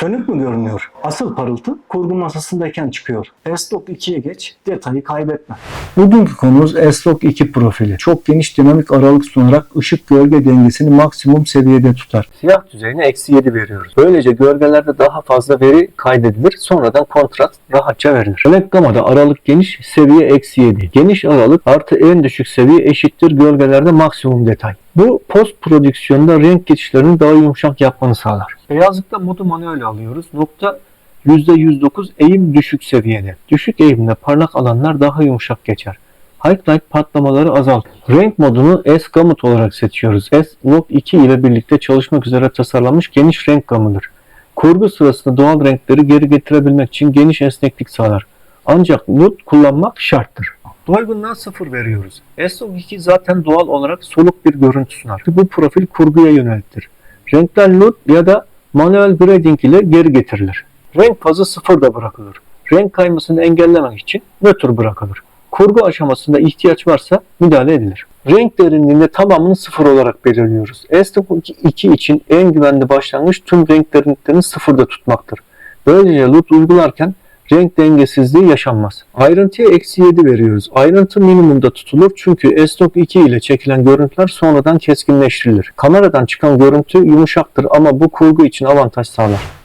Sönük mü görünüyor? Asıl parıltı kurgu masasındayken çıkıyor. S-Log 2'ye geç, detayı kaybetme. Bugünkü konumuz S-Log 2 profili. Çok geniş dinamik aralık sunarak ışık gölge dengesini maksimum seviyede tutar. Siyah düzeyine eksi 7 veriyoruz. Böylece gölgelerde daha fazla veri kaydedilir. Sonradan kontrast rahatça verilir. Renk gamada aralık geniş, seviye eksi 7. Geniş aralık artı en düşük seviye eşittir gölgelerde maksimum detay. Bu post prodüksiyonda renk geçişlerini daha yumuşak yapmanı sağlar. Beyazlıkta modu manuel alıyoruz. Nokta %109 eğim düşük seviyede. Düşük eğimde parlak alanlar daha yumuşak geçer. Highlight patlamaları azalt. Renk modunu S Gamut olarak seçiyoruz. S Log 2 ile birlikte çalışmak üzere tasarlanmış geniş renk gamıdır. Kurgu sırasında doğal renkleri geri getirebilmek için geniş esneklik sağlar. Ancak LUT kullanmak şarttır. Doygunluğa sıfır veriyoruz. S-Log 2 zaten doğal olarak soluk bir görüntü sunar. Bu profil kurguya yöneliktir. Renkler LUT ya da manuel grading ile geri getirilir. Renk fazı sıfırda bırakılır. Renk kaymasını engellemek için nötr bırakılır. Kurgu aşamasında ihtiyaç varsa müdahale edilir. Renk derinliğinde tamamını sıfır olarak belirliyoruz. S-Log 2 için en güvenli başlangıç tüm renk derinliklerini sıfırda tutmaktır. Böylece LUT uygularken renk dengesizliği yaşanmaz. Ayrıntıya eksi 7 veriyoruz. Ayrıntı minimumda tutulur çünkü S-Log 2 ile çekilen görüntüler sonradan keskinleştirilir. Kameradan çıkan görüntü yumuşaktır ama bu kurgu için avantaj sağlar.